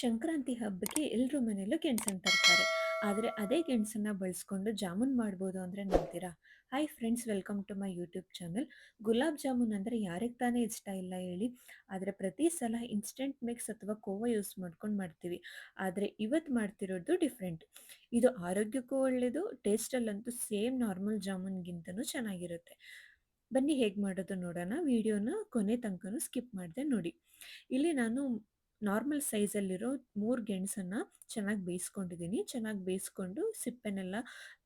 ಸಂಕ್ರಾಂತಿ ಹಬ್ಬಕ್ಕೆ ಎಲ್ಲರೂ ಮನೆಯಲ್ಲೂ ಗೆಣಸನ್ನು ತರ್ತಾರೆ. ಆದರೆ ಅದೇ ಗೆಣಸನ್ನು ಬಳಸ್ಕೊಂಡು ಜಾಮೂನ್ ಮಾಡ್ಬೋದು ಅಂದರೆ ನಂಬ್ತೀರಾ? Hi friends welcome to my YouTube channel. Gulab jamun ಅಂದರೆ ಯಾರಿಗೆ ತಾನೇ ಇಷ್ಟ ಇಲ್ಲ ಹೇಳಿ? ಆದರೆ ಪ್ರತಿ ಸಲ ಇನ್ಸ್ಟೆಂಟ್ ಮಿಕ್ಸ್ ಅಥವಾ ಕೋವಾ ಯೂಸ್ ಮಾಡ್ಕೊಂಡು ಮಾಡ್ತೀವಿ. ಆದರೆ ಇವತ್ತು ಮಾಡ್ತಿರೋದು ಡಿಫ್ರೆಂಟ್. ಇದು ಆರೋಗ್ಯಕ್ಕೂ ಒಳ್ಳೆಯದು, ಟೇಸ್ಟಲ್ಲಂತೂ ಸೇಮ್ ನಾರ್ಮಲ್ ಜಾಮೂನ್ಗಿಂತನೂ ಚೆನ್ನಾಗಿರುತ್ತೆ. ಬನ್ನಿ ಹೇಗೆ ಮಾಡೋದು ನೋಡೋಣ. ವಿಡಿಯೋನ ಕೊನೆ ತನಕನೂ ಸ್ಕಿಪ್ ಮಾಡಿದೆ ನೋಡಿ. ಇಲ್ಲಿ ನಾನು ನಾರ್ಮಲ್ ಸೈಜಲ್ಲಿರೋ ಮೂರು ಗೆಣಸನ್ನು ಚೆನ್ನಾಗಿ ಬೇಯಿಸ್ಕೊಂಡಿದ್ದೀನಿ. ಚೆನ್ನಾಗಿ ಬೇಯಿಸ್ಕೊಂಡು ಸಿಪ್ಪೆನೆಲ್ಲ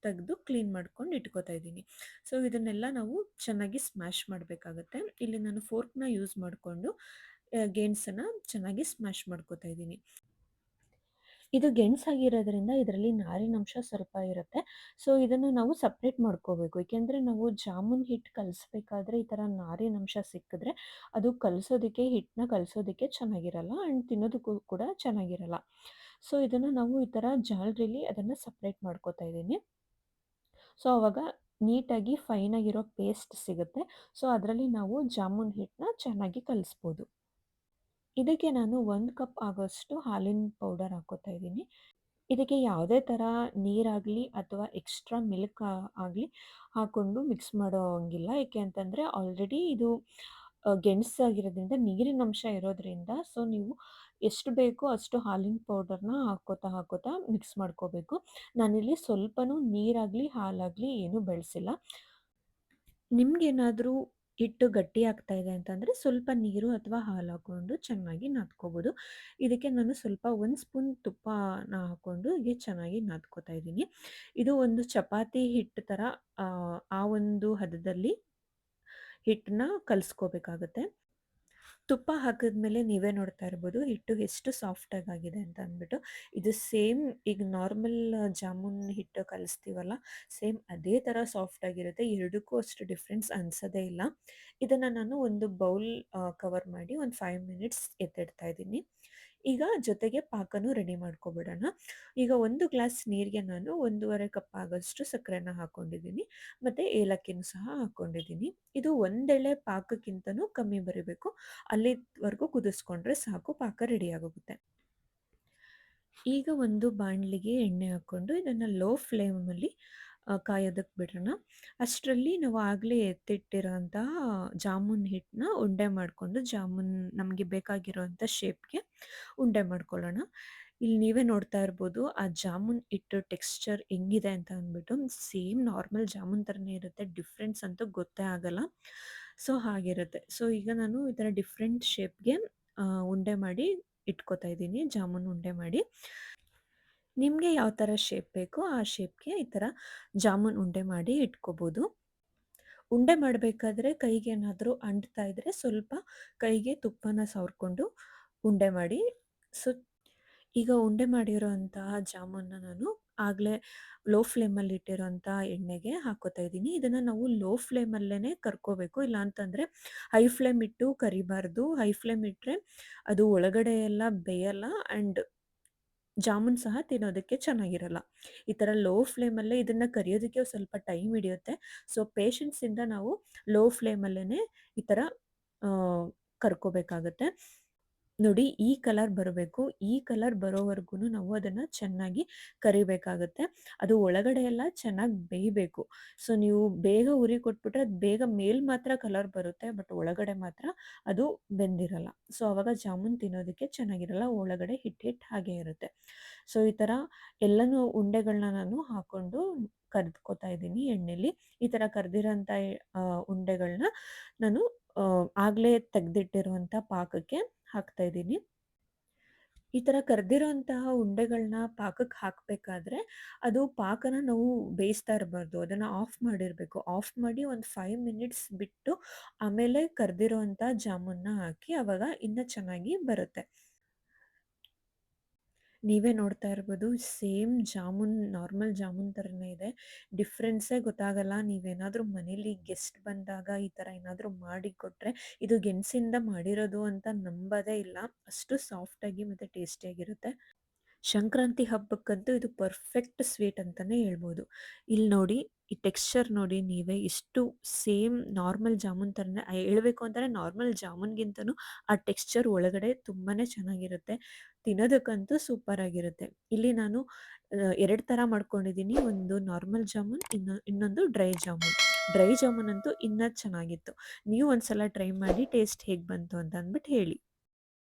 ತೆಗೆದು ಕ್ಲೀನ್ ಮಾಡ್ಕೊಂಡು ಇಟ್ಕೋತಾ ಇದ್ದೀನಿ. ಸೊ ಇದನ್ನೆಲ್ಲ ನಾವು ಚೆನ್ನಾಗಿ ಸ್ಮ್ಯಾಶ್ ಮಾಡಬೇಕಾಗತ್ತೆ ಇಲ್ಲಿ ನಾನು ಫೋರ್ಕ್‌ನ ಯೂಸ್ ಮಾಡಿಕೊಂಡು ಗೇಣ್ಸನ್ನು ಚೆನ್ನಾಗಿ ಸ್ಮ್ಯಾಶ್ ಮಾಡ್ಕೋತಾ ಇದ್ದೀನಿ. ಇದು ಗೆಣಸಾಗಿರೋದ್ರಿಂದ ಇದರಲ್ಲಿ ನಾರಿನಂಶ ಸ್ವಲ್ಪ ಇರುತ್ತೆ. ಸೊ, ಇದನ್ನು ನಾವು ಸಪ್ರೇಟ್ ಮಾಡ್ಕೋಬೇಕು. ಏಕೆಂದರೆ ನಾವು ಜಾಮೂನ್ ಹಿಟ್ಟು ಕಲಿಸ್ಬೇಕಾದ್ರೆ ಈ ಥರ ನಾರಿನಂಶ ಸಿಕ್ಕಿದ್ರೆ ಅದು ಕಲಿಸೋದಕ್ಕೆ, ಹಿಟ್ಟನ್ನ ಕಲಸೋದಕ್ಕೆ ಚೆನ್ನಾಗಿರಲ್ಲ, ಆ್ಯಂಡ್ ತಿನ್ನೋದಕ್ಕೂ ಕೂಡ ಚೆನ್ನಾಗಿರಲ್ಲ. ಸೊ, ಇದನ್ನು ನಾವು ಈ ಥರ ಜಾಲರಿಲಿ ಅದನ್ನು ಸಪ್ರೇಟ್ ಮಾಡ್ಕೋತಾ ಇದ್ದೀನಿ. ಸೊ ಆವಾಗ ನೀಟಾಗಿ ಫೈನಾಗಿರೋ ಪೇಸ್ಟ್ ಸಿಗುತ್ತೆ. ಸೊ, ಅದರಲ್ಲಿ ನಾವು ಜಾಮೂನ್ ಹಿಟ್ಟನ್ನ ಚೆನ್ನಾಗಿ ಕಲಿಸ್ಬೋದು. ಇದಕ್ಕೆ ನಾನು ಒಂದು ಕಪ್ ಆಗೋಷ್ಟು ಹಾಲಿನ ಪೌಡರ್ ಹಾಕೋತಾ ಇದ್ದೀನಿ. ಇದಕ್ಕೆ ಯಾವುದೇ ಥರ ನೀರಾಗಲಿ ಅಥವಾ ಎಕ್ಸ್ಟ್ರಾ ಮಿಲ್ಕ್ ಆಗಲಿ ಹಾಕ್ಕೊಂಡು ಮಿಕ್ಸ್ ಮಾಡೋ ಹಂಗಿಲ್ಲ. ಏಕೆ ಅಂತಂದರೆ ಆಲ್ರೆಡಿ ಇದು ಗೆಣಸಾಗಿರೋದ್ರಿಂದ ನೀರಿನ ಅಂಶ ಇರೋದ್ರಿಂದ ಸೊ ನೀವು ಎಷ್ಟು ಬೇಕೋ ಅಷ್ಟು ಹಾಲಿನ ಪೌಡರ್‌ನ ಹಾಕೋತಾ ಹಾಕೋತಾ ಮಿಕ್ಸ್ ಮಾಡ್ಕೋಬೇಕು. ನಾನಿಲ್ಲಿ ಸ್ವಲ್ಪನೂ ನೀರಾಗಲಿ, ಹಾಲಾಗಲಿ ಏನೂ ಬಳಸಿಲ್ಲ. ನಿಮ್ಗೇನಾದ್ರೂ ಹಿಟ್ಟು ಗಟ್ಟಿ ಆಗ್ತಾ ಇದೆ ಅಂತಂದರೆ ಸ್ವಲ್ಪ ನೀರು ಅಥವಾ ಹಾಲು ಹಾಕ್ಕೊಂಡು ಚೆನ್ನಾಗಿ ನಾದ್ಕೋಬೋದು. ಇದಕ್ಕೆ ನಾನು ಸ್ವಲ್ಪ ಒಂದು ಸ್ಪೂನ್ ತುಪ್ಪನ ಹಾಕ್ಕೊಂಡು ಹೀಗೆ ಚೆನ್ನಾಗಿ ನಾದ್ಕೋತಾ ಇದ್ದೀನಿ. ಇದು ಒಂದು ಚಪಾತಿ ಹಿಟ್ಟು ಥರ ಆ ಒಂದು ಹದದಲ್ಲಿ ಹಿಟ್ಟನ್ನ ಕಲಿಸ್ಕೋಬೇಕಾಗುತ್ತೆ. ತುಪ್ಪ ಹಾಕಿದ್ಮೇಲೆ ನೀವೇ ನೋಡ್ತಾ ಇರ್ಬೋದು, ಹಿಟ್ಟು ಎಷ್ಟು ಸಾಫ್ಟಾಗಿ ಆಗಿದೆ ಅಂತ ಅಂದ್ಬಿಟ್ಟು. ಇದು ಸೇಮ್ ಈಗ ನಾರ್ಮಲ್ ಜಾಮೂನ್ ಹಿಟ್ಟು ಕಲಿಸ್ತೀವಲ್ಲ, ಸೇಮ್ ಅದೇ ಥರ ಸಾಫ್ಟಾಗಿರುತ್ತೆ. ಎರಡಕ್ಕೂ ಅಷ್ಟು ಡಿಫ್ರೆನ್ಸ್ ಅನಿಸೋದೇ ಇಲ್ಲ. ಇದನ್ನು ನಾನು ಒಂದು ಬೌಲ್ ಕವರ್ ಮಾಡಿ ಒಂದು ಫೈವ್ ಮಿನಿಟ್ಸ್ ಎತ್ತಿಡ್ತಾ ಇದ್ದೀನಿ. ಈಗ ಜೊತೆಗೆ ಪಾಕನೂ ರೆಡಿ ಮಾಡ್ಕೊಬಿಡೋಣ. ಈಗ ಒಂದು ಗ್ಲಾಸ್ ನೀರಿಗೆ ನಾನು 1 1/2 ಕಪ್ ಆಗೋಷ್ಟು ಸಕ್ಕರೆನ ಹಾಕ್ಕೊಂಡಿದ್ದೀನಿ. ಮತ್ತು ಏಲಕ್ಕಿನೂ ಸಹ ಹಾಕ್ಕೊಂಡಿದ್ದೀನಿ. ಇದು ಒಂದೆಳೆ ಪಾಕಕ್ಕಿಂತನೂ ಕಮ್ಮಿ ಬರಬೇಕು. ಅಲ್ಲಿವರೆಗೂ ಕುದಿಸ್ಕೊಂಡ್ರೆ ಸಾಕು, ಪಾಕ ರೆಡಿ ಆಗೋಗುತ್ತೆ. ಈಗ ಒಂದು ಬಾಣಲಿಗೆ ಎಣ್ಣೆ ಹಾಕ್ಕೊಂಡು ಇದನ್ನು ಲೋ ಫ್ಲೇಮಲ್ಲಿ ಕಾಯೋದಕ್ಕೆ ಬಿಡೋಣ. ಅಷ್ಟರಲ್ಲಿ ನಾವು ಆಗಲೇ ಎತ್ತಿಟ್ಟಿರೋಂತಹ ಜಾಮೂನ್ ಹಿಟ್ಟನ್ನ ಉಂಡೆ ಮಾಡಿಕೊಂಡು ಜಾಮೂನ್ ನಮಗೆ ಬೇಕಾಗಿರೋಂಥ ಶೇಪ್‌ಗೆ ಉಂಡೆ ಮಾಡ್ಕೊಳ್ಳೋಣ. ಇಲ್ಲಿ ನೀವೇ ನೋಡ್ತಾ ಇರ್ಬೋದು, ಆ ಜಾಮೂನ್ ಇಟ್ಟು ಟೆಕ್ಸ್ಚರ್ ಹೆಂಗಿದೆ ಅಂತ ಅಂದ್ಬಿಟ್ಟು. ಸೇಮ್ ನಾರ್ಮಲ್ ಜಾಮೂನ್ ಥರನೇ ಇರುತ್ತೆ. ಡಿಫ್ರೆನ್ಸ್ ಅಂತೂ ಗೊತ್ತೇ ಆಗಲ್ಲ. ಸೊ ಹಾಗಿರುತ್ತೆ. ಸೊ ಈಗ ನಾನು ಈ ಥರ ಡಿಫ್ರೆಂಟ್ ಶೇಪ್‌ಗೆ ಉಂಡೆ ಮಾಡಿ ಇಟ್ಕೋತಾ ಇದ್ದೀನಿ. ಜಾಮೂನ್ ಉಂಡೆ ಮಾಡಿ. ನಿಮಗೆ ಯಾವ ಥರ ಶೇಪ್ ಬೇಕೋ ಆ ಶೇಪ್‌ಗೆ ಈ ಥರ ಜಾಮೂನ್ ಉಂಡೆ ಮಾಡಿ ಇಟ್ಕೋಬೋದು. ಉಂಡೆ ಮಾಡಬೇಕಾದ್ರೆ ಕೈಗೆ ಏನಾದರೂ ಅಂಟ್ತಾ ಇದ್ದರೆ ಸ್ವಲ್ಪ ಕೈಗೆ ತುಪ್ಪನ ಸವರ್ಕೊಂಡು ಉಂಡೆ ಮಾಡಿ. ಸೊ, ಈಗ ಉಂಡೆ ಮಾಡಿರೋಂತಹ ಜಾಮೂನ್ನ ನಾನು ಆಗಲೇ ಲೋ ಫ್ಲೇಮಲ್ಲಿ ಇಟ್ಟಿರೋಂಥ ಎಣ್ಣೆಗೆ ಹಾಕೋತಾ ಇದ್ದೀನಿ. ಇದನ್ನು ನಾವು ಲೋ ಫ್ಲೇಮಲ್ಲೇ ಕರ್ಕೋಬೇಕು. ಇಲ್ಲ ಅಂತಂದರೆ ಹೈ ಫ್ಲೇಮ್ ಇಟ್ಟು ಕರಿಬಾರ್ದು. ಹೈ ಫ್ಲೇಮ್ ಇಟ್ಟರೆ ಅದು ಒಳಗಡೆ ಎಲ್ಲ ಬೇಯಲ್ಲ ಆ್ಯಂಡ್ ಜಾಮೂನ್ ಸಹ ತಿನ್ನೋದಕ್ಕೆ ಚೆನ್ನಾಗಿರಲ್ಲ. ಈ ಥರ ಲೋ ಫ್ಲೇಮಲ್ಲೇ ಇದನ್ನು ಕರಿಯೋದಕ್ಕೆ ಸ್ವಲ್ಪ ಟೈಮ್ ಹಿಡಿಯುತ್ತೆ. ಸೊ ಪೇಷನ್ಸಿಂದ ನಾವು ಲೋ ಫ್ಲೇಮಲ್ಲೇ ಈ ಥರ ಕರ್ಕೋಬೇಕಾಗುತ್ತೆ. ನೋಡಿ ಈ ಕಲರ್ ಬರಬೇಕು. ಈ ಕಲರ್ ಬರೋವರೆಗೂನು ನಾವು ಅದನ್ನು ಚೆನ್ನಾಗಿ ಕರಿಬೇಕಾಗುತ್ತೆ. ಅದು ಒಳಗಡೆ ಎಲ್ಲ ಚೆನ್ನಾಗಿ ಬೇಯಬೇಕು. ಸೊ, ನೀವು ಬೇಗ ಉರಿ ಕೊಟ್ಬಿಟ್ರೆ ಅದು ಬೇಗ ಮೇಲ್ ಮಾತ್ರ ಕಲರ್ ಬರುತ್ತೆ. ಬಟ್ ಒಳಗಡೆ ಮಾತ್ರ ಅದು ಬೆಂದಿರಲ್ಲ. ಸೊ, ಅವಾಗ ಜಾಮೂನ್ ತಿನ್ನೋದಕ್ಕೆ ಚೆನ್ನಾಗಿರಲ್ಲ. ಒಳಗಡೆ ಹಿಟ್ಟು ಹಿಟ್ಟು ಹಾಗೆ ಇರುತ್ತೆ. ಸೊ, ಈ ಥರ ಎಲ್ಲನೂ ಉಂಡೆಗಳನ್ನ ನಾನು ಹಾಕೊಂಡು ಕರ್ದ್ಕೋತಾ ಇದ್ದೀನಿ ಎಣ್ಣೆಲಿ. ಈ ಥರ ಕರ್ದಿರೋಂಥ ಉಂಡೆಗಳನ್ನ ನಾನು ಆಗಲೇ ತೆಗೆದಿಟ್ಟಿರುವಂಥ ಪಾಕಕ್ಕೆ ಹಾಕ್ತಾ ಇದ್ದೀನಿ. ಈ ಥರ ಕರ್ದಿರೋಂತಹ ಉಂಡೆಗಳನ್ನ ಪಾಕಕ್ಕೆ ಹಾಕಬೇಕಾದ್ರೆ ಅದು ಪಾಕನ ನಾವು ಬೇಯಿಸ್ತಾ ಇರಬಾರ್ದು. ಅದನ್ನು ಆಫ್ ಮಾಡಿರಬೇಕು. ಆಫ್ ಮಾಡಿ ಒಂದು ಫೈವ್ ಮಿನಿಟ್ಸ್ ಬಿಟ್ಟು ಆಮೇಲೆ ಕರೆದಿರೋಂಥ ಜಾಮೂನ್ನ ಹಾಕಿ ಆವಾಗ ಇನ್ನೂ ಚೆನ್ನಾಗಿ ಬರುತ್ತೆ. ನೀವೇ ನೋಡ್ತಾ ಇರ್ಬೋದು, ಸೇಮ್ ಜಾಮೂನ್, ನಾರ್ಮಲ್ ಜಾಮೂನ್ ಥರನೇ ಇದೆ. ಡಿಫ್ರೆನ್ಸೇ ಗೊತ್ತಾಗಲ್ಲ. ನೀವೇನಾದರೂ ಮನೇಲಿ ಗೆಸ್ಟ್ ಬಂದಾಗ ಈ ಥರ ಏನಾದರೂ ಮಾಡಿ ಕೊಟ್ಟರೆ ಇದು ಗೆಣಸಿಂದ ಮಾಡಿರೋದು ಅಂತ ನಂಬೋದೇ ಇಲ್ಲ. ಅಷ್ಟು ಸಾಫ್ಟಾಗಿ ಮತ್ತು ಟೇಸ್ಟಿಯಾಗಿರುತ್ತೆ. ಸಂಕ್ರಾಂತಿ ಹಬ್ಬಕ್ಕಂತೂ ಇದು ಪರ್ಫೆಕ್ಟ್ ಸ್ವೀಟ್ ಅಂತಲೇ ಹೇಳ್ಬೋದು. ಇಲ್ಲಿ ನೋಡಿ, ಈ ಟೆಕ್ಸ್ಚರ್ ನೋಡಿ ನೀವೇ ಎಷ್ಟು ಸೇಮ್ ನಾರ್ಮಲ್ ಜಾಮೂನ್ ಥರನೇ ಹೇಳಬೇಕು ಅಂತಾರೆ ನಾರ್ಮಲ್ ಜಾಮೂನ್ಗಿಂತನೂ ಆ ಟೆಕ್ಸ್ಚರ್ ಒಳಗಡೆ ತುಂಬಾ ಚೆನ್ನಾಗಿರುತ್ತೆ. ತಿನ್ನೋದಕ್ಕಂತೂ ಸೂಪರ್ ಆಗಿರುತ್ತೆ ಇಲ್ಲಿ ನಾನು ಎರಡು ಥರ ಮಾಡ್ಕೊಂಡಿದ್ದೀನಿ. ಒಂದು ನಾರ್ಮಲ್ ಜಾಮೂನ್, ಇನ್ನು, ಇನ್ನೊಂದು ಡ್ರೈ ಜಾಮೂನ್. ಡ್ರೈ ಜಾಮೂನ್ ಅಂತೂ ಇನ್ನೂ ಚೆನ್ನಾಗಿತ್ತು. ನೀವು ಒಂದ್ಸಲ ಟ್ರೈ ಮಾಡಿ, ಟೇಸ್ಟ್ ಹೇಗೆ ಬಂತು ಅಂತ ಅಂದ್ಬಿಟ್ಟು ಹೇಳಿ.